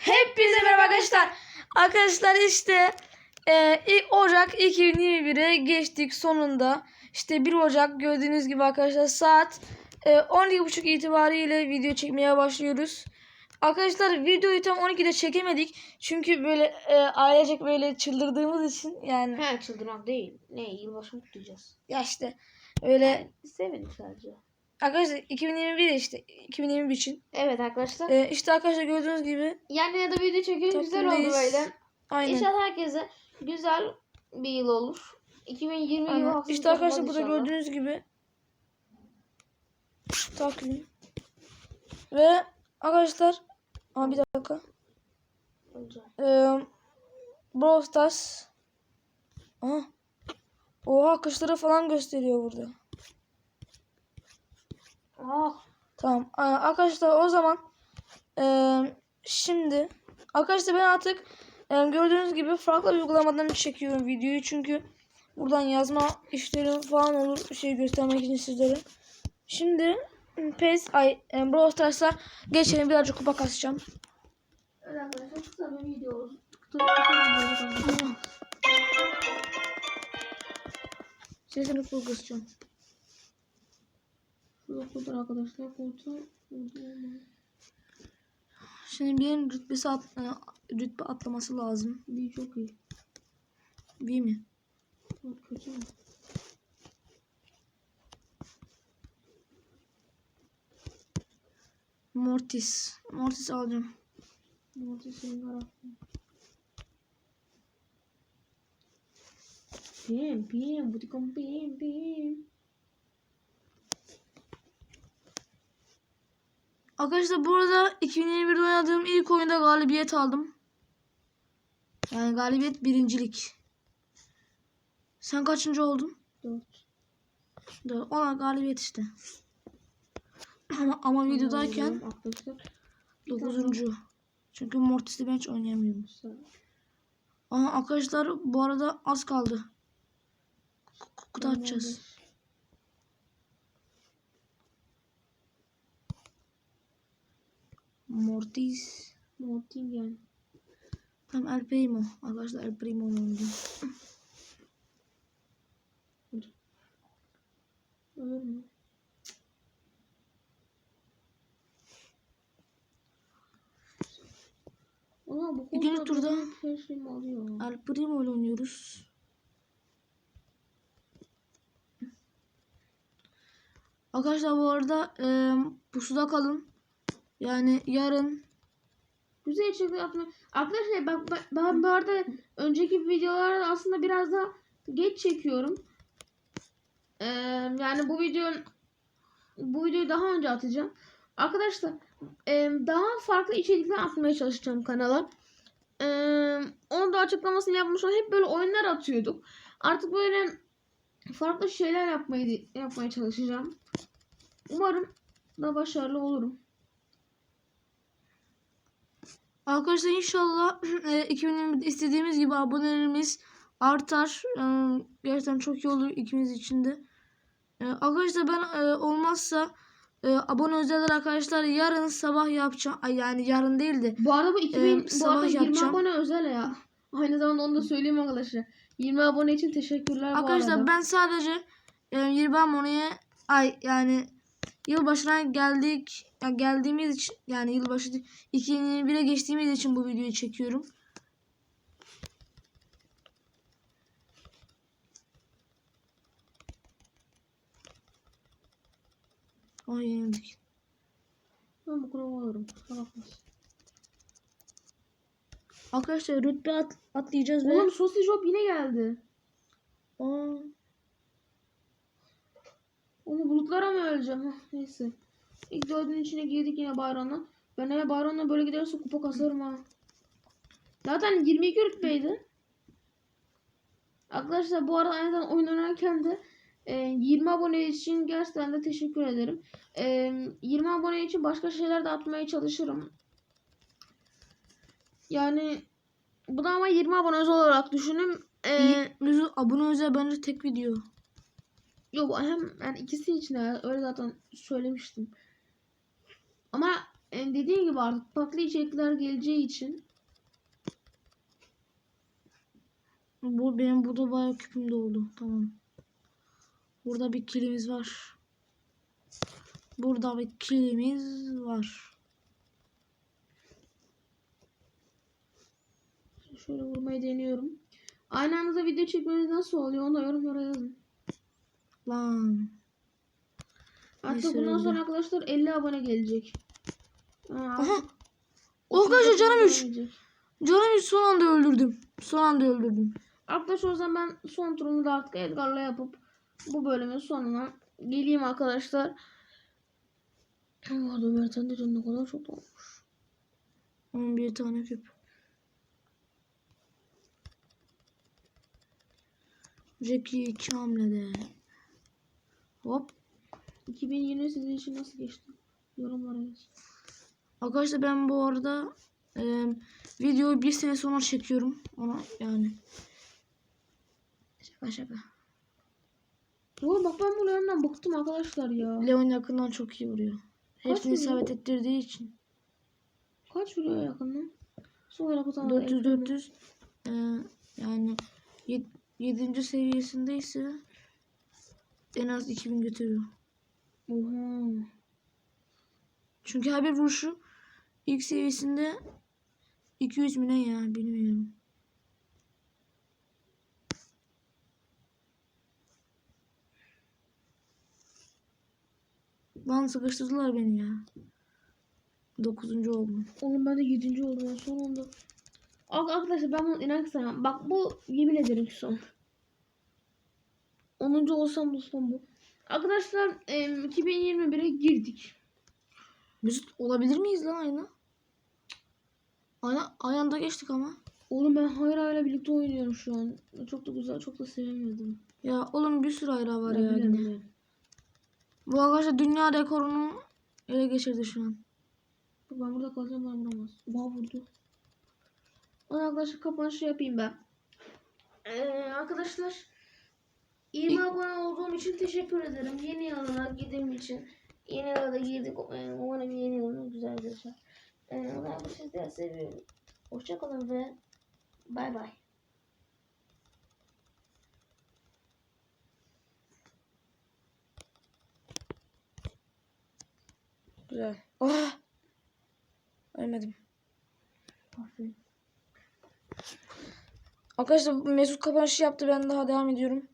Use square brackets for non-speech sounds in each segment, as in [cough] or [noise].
Hepinize merhaba arkadaşlar. Arkadaşlar işte e, Ocak 2021'e geçtik sonunda. İşte 1 Ocak gördüğünüz gibi arkadaşlar saat e, 12.30 itibariyle video çekmeye başlıyoruz. Arkadaşlar videoyu tam 12'de çekemedik. Çünkü böyle e, ailecek böyle çıldırdığımız için yani He çıldırmak değil. Ne yılbaşı mı kutlayacağız? ya işte öyle Sevindik sadece. Arkadaşlar 2021 işte 2021 için. Evet arkadaşlar. E, işte arkadaşlar gördüğünüz gibi Yani ya da video çekelim güzel oldu böyle. aynen. İnşallah herkese güzel bir yıl olur. 2020 yılı Aynen. haksız İşte arkadaşlar burada inşallah. gördüğünüz gibi takvim ve arkadaşlar ama bir dakika ee, Brawl Stars Aha. Oha kışları falan gösteriyor burada. Ah. Tamam. Aa, Arkadaşlar o zaman şimdi arkadaşlar ben artık gördüğünüz gibi farklı uygulamadan çekiyorum videoyu çünkü buradan yazma işlerim falan olur şey göstermek için sizlere. Şimdi PES ay e, Brawl Stars'a geçelim birazcık kupa kasacağım. Evet arkadaşlar kısa bir video olsun. Bir. Sesini full kurtar arkadaşlar. Kurtar. Şimdi birinin rütbesi at, e, rütbe atlaması lazım. Bir çok iyi. Değil mi? Kötü mü? Mortis. Mortis alacağım. Domates senin tarafın. Pim pim butikom pim pim. Arkadaşlar bu arada 2021'de oynadığım ilk oyunda galibiyet aldım. Yani galibiyet birincilik. Sen kaçıncı oldun? Dört. Dört. Ona galibiyet işte. [clears throat] Ama, ama videodayken dokuzuncu. Çünkü Mortis'te ben hiç oynayamıyorum. Aha arkadaşlar bu arada az kaldı. Kutu açacağız. Mortis. Mortin yani. Tam El Primo. Arkadaşlar El Primo oynuyor. Olur mu? Ulan bu İkinci konuda turda- her şeyimi alıyor. El Primo ile oynuyoruz. Arkadaşlar bu arada e, pusuda kalın. Yani yarın Güzel içerikler yapma. Arkadaşlar bak ben, bu arada önceki videolarda aslında biraz daha geç çekiyorum. Ee, yani bu videonun bu videoyu daha önce atacağım. Arkadaşlar e, daha farklı içerikler atmaya çalışacağım kanala. Ee, onun da açıklamasını yapmış olan hep böyle oyunlar atıyorduk. Artık böyle farklı şeyler yapmayı yapmaya çalışacağım. Umarım da başarılı olurum. Arkadaşlar inşallah [clears throat] e, 2020'de istediğimiz gibi abonelerimiz artar. E, gerçekten çok iyi olur ikimiz için de. E, arkadaşlar ben e, olmazsa e, abone özeller arkadaşlar yarın sabah yapacağım. Ay yani yarın değil de. Bu arada bu 2000 bu sabah arada 20 yapacağım. abone özel ya. Aynı zamanda onu da söyleyeyim arkadaşlar. 20 abone için teşekkürler Arkadaşlar ben sadece e, 20 aboneye ay yani yılbaşına geldik ya geldiğimiz için yani yılbaşı 2021'e geçtiğimiz için bu videoyu çekiyorum. Ay yenildik. Ben bu alırım. bakmasın. Arkadaşlar rütbe at, atlayacağız ve Oğlum Sausage Hop yine geldi. Aa, Onu bulutlara mı öleceğim? Neyse. İlk dördün içine girdik yine Bayron'la. Ben eğer Bayron'la böyle giderse kupa kasarım ha. Zaten 22 rütbeydi. Arkadaşlar bu arada zamanda oyun oynarken de e, 20 abone için gerçekten de teşekkür ederim. E, 20 abone için başka şeyler de atmaya çalışırım. Yani bu da ama 20 abone olarak düşünün. E, Yüzü abone özel bence tek video. Yok hem yani ikisi için de öyle zaten söylemiştim. Ama e, dediğim gibi artık farklı içerikler geleceği için Bu benim burada bayağı küpüm doldu. Tamam. Burada bir kilimiz var. Burada bir kilimiz var. şöyle vurmayı deniyorum. Aynı anda video çekmeniz nasıl oluyor onu da yorumlara yazın. Lan. Neyse, bundan sonra arkadaşlar 50 abone gelecek. Ha, Aha. artık Arkadaşlar 30 canım abone 3. gelecek. Canım 3 son anda öldürdüm. Son anda öldürdüm. Arkadaşlar o zaman ben son turumu da artık Edgar'la yapıp bu bölümün sonuna geleyim arkadaşlar. Bu arada Mert'in de ne kadar çok olmuş. 11 tane küp. Jackie 2 hamlede. Hop. 2020 sizin için nasıl geçti? Yorumlara yaz. Arkadaşlar ben bu arada e, videoyu bir sene sonra çekiyorum. Ona yani. Şaka şaka. Oğlum bak ben bu Leon'dan bıktım arkadaşlar ya. Leon yakından çok iyi vuruyor. Hepsini isabet ettirdiği için. Kaç vuruyor yakından? Son olarak o zaman 400 400 e, yani 7. seviyesindeyse en az 2000 götürüyor. Oha. Çünkü her bir vuruşu ilk seviyesinde 200 mi ne ya bilmiyorum. Lan sıkıştırdılar beni ya. 9. oldum. Oğlum ben de 7. oldum son anda. Ar- Arkadaşlar ben bunu inan sevmem. Bak bu yemin ederim son. 10. olsam son bu. Arkadaşlar em, 2021'e girdik. Mesut olabilir miyiz lan aynı? Aynı, aynı anda geçtik ama. Oğlum ben Hayra ile birlikte oynuyorum şu an. Çok da güzel, çok da sevemiyordum. Ya oğlum bir sürü ayra var Ben ya yine. Bu arkadaşlar dünya rekorunu ele geçirdi şu an. Ben burada kalacağım ben vuramaz. Oha vurdu. Arkadaşlar kapanışı yapayım ben. Ee, arkadaşlar 20 İlk- abone olduğum için teşekkür ederim. Yeni yılına girdiğim için. Yeni yıla da girdik. Ee, umarım yeni yılınız güzel geçer. Ee, ben sizleri seviyorum. Hoşçakalın ve bay bay. Güzel. Ah! Ölmedim. Aferin. Arkadaşlar Mesut kapanışı yaptı. Ben daha devam ediyorum.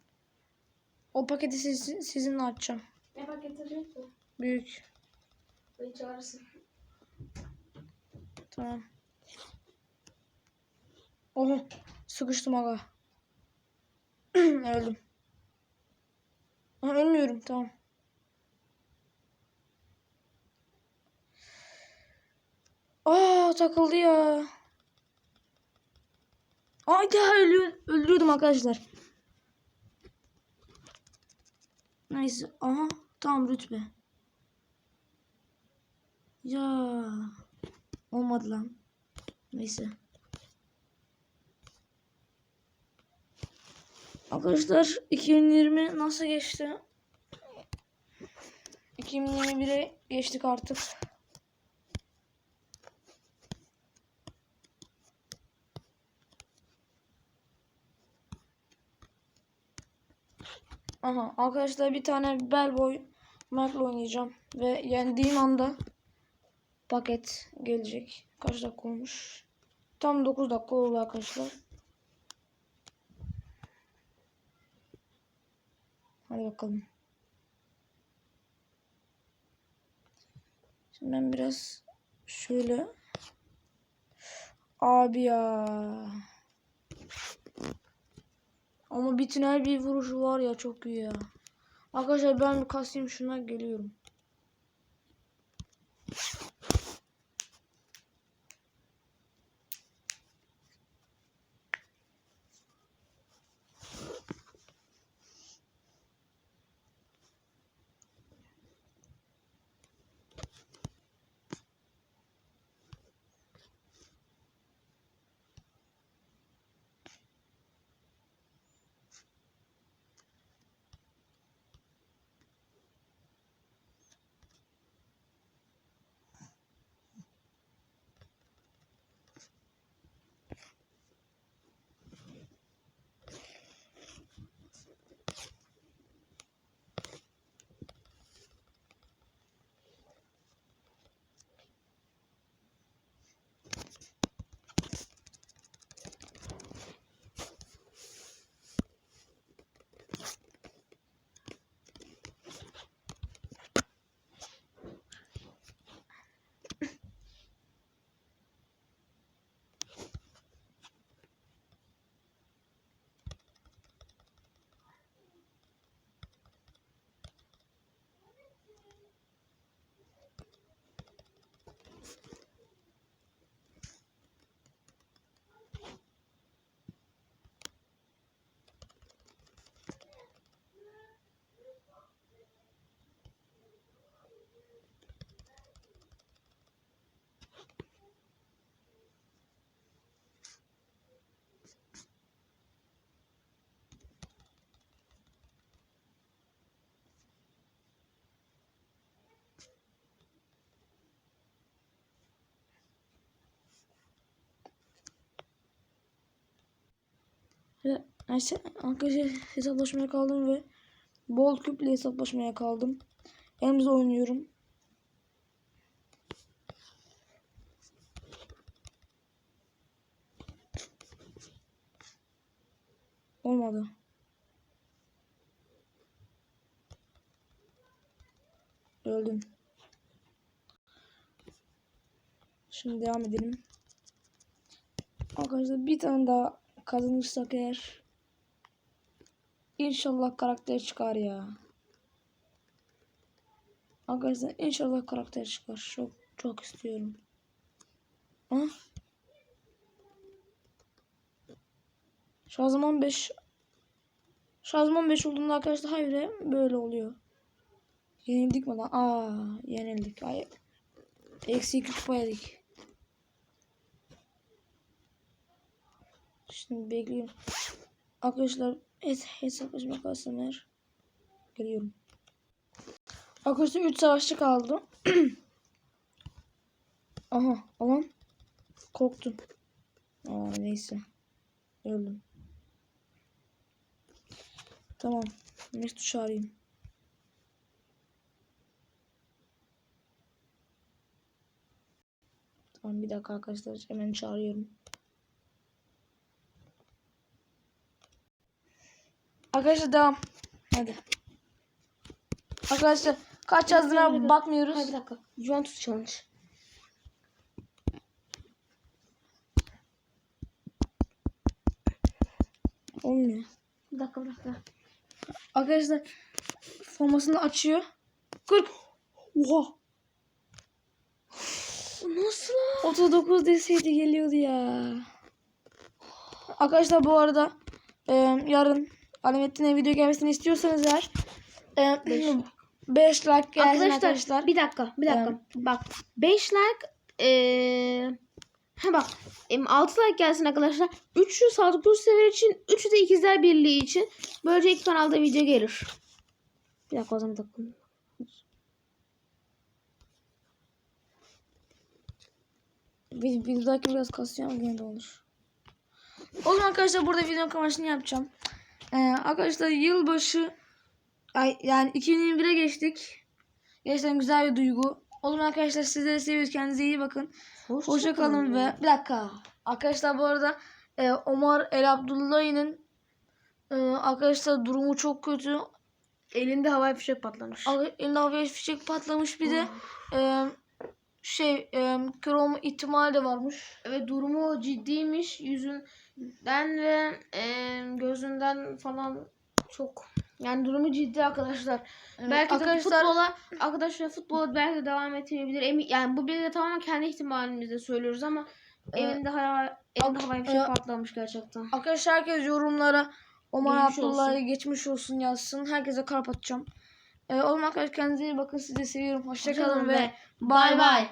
O paketi siz, sizinle açacağım. Ne paket açacaksın? Büyük. Beni çağırırsın. Tamam. Oha. Sıkıştım aga. [clears throat] Öldüm. Aha, ölmüyorum. Tamam. Aa takıldı ya. Ay daha ölüyor, öldürüyordum arkadaşlar. Neyse. Aha tamam rütbe. Ya. Olmadı lan. Neyse. Arkadaşlar 2020 nasıl geçti? 2021'e geçtik artık. Aha arkadaşlar bir tane bell boy Mark'la oynayacağım ve yendiğim anda paket gelecek. Kaç dakika olmuş? Tam 9 dakika oldu arkadaşlar. Hadi bakalım. Şimdi ben biraz şöyle abi ya. Ama bir tünel bir vuruşu var ya çok iyi ya. Arkadaşlar ben bir kasayım şuna geliyorum. Neyse arkadaşlar hesaplaşmaya kaldım ve bol küple hesaplaşmaya kaldım. Elimizde oynuyorum. Olmadı. Öldüm. Şimdi devam edelim. Arkadaşlar bir tane daha kazanırsak eğer inşallah karakter çıkar ya. Arkadaşlar inşallah karakter çıkar. Çok çok istiyorum. Ha? Şanzıman 5 Şanzıman 5 olduğunda arkadaşlar hayır böyle oluyor. Yenildik mi lan? Aa yenildik. Ay. Eksi 2 kupa yedik. Şimdi bekliyorum. Arkadaşlar es hesaplaşma kalsın eğer. Geliyorum. Arkadaşlar 3 savaşçı kaldı. [clears throat] Aha alan. Korktum. Aa neyse. Öldüm. Tamam. Mesut'u çağırayım. Tamam bir dakika arkadaşlar hemen çağırıyorum. Arkadaşlar devam. Hadi. Arkadaşlar kaç yazdığına bakmıyoruz. Hayır bir dakika. Juventus challenge. Olmuyor. Bir dakika bir dakika. Arkadaşlar formasını açıyor. 40. Oha. Nasıl? 39 deseydi geliyordu ya. Arkadaşlar bu arada e, yarın Alamettin'e video gelmesini istiyorsanız eğer 5 [clears throat] like gelsin Arkadaşlar, arkadaşlar. bir dakika bir dakika. Evet. Bak 5 like eee Ha bak 6 like gelsin arkadaşlar. 3'ü Sadık Kurs sever için 3'ü de ikizler birliği için. Böylece iki kanalda video gelir. Bir dakika o zaman bir dakika. Bir, bir dahaki biraz kasıyor ama gene de olur. O zaman arkadaşlar burada video kamerasını yapacağım. Ee, arkadaşlar yılbaşı ay, yani 2021'e geçtik. Gerçekten güzel bir duygu. O zaman arkadaşlar sizleri seviyoruz. Kendinize iyi bakın. Hoşça kalın ve bir dakika. Arkadaşlar bu arada e, Omar El Abdullah'ın e, arkadaşlar durumu çok kötü. elinde havai fişek patlamış. Elinde havaya fişek patlamış bir de e, şey e, kör olma ihtimali de varmış. Evet durumu ciddiymiş. Yüzünden ve eee, gözünden falan çok yani durumu ciddi arkadaşlar. Evet, belki de arkadaşlar futbola arkadaşlar futbola belki de devam etmeyebilir. Emin, yani bu bilgi tamamen kendi ihtimalimizde söylüyoruz ama Ee, elinde hava elinde ak- havai fişek e, patlamış gerçekten. arkadaşlar herkes yorumlara Geçmiş Abdullah'a geçmiş olsun yazsın. Herkese kalp atacağım. E, oğlum arkadaşlar kendinize iyi bakın. Sizi seviyorum. Hoşça kalın ve bay bay.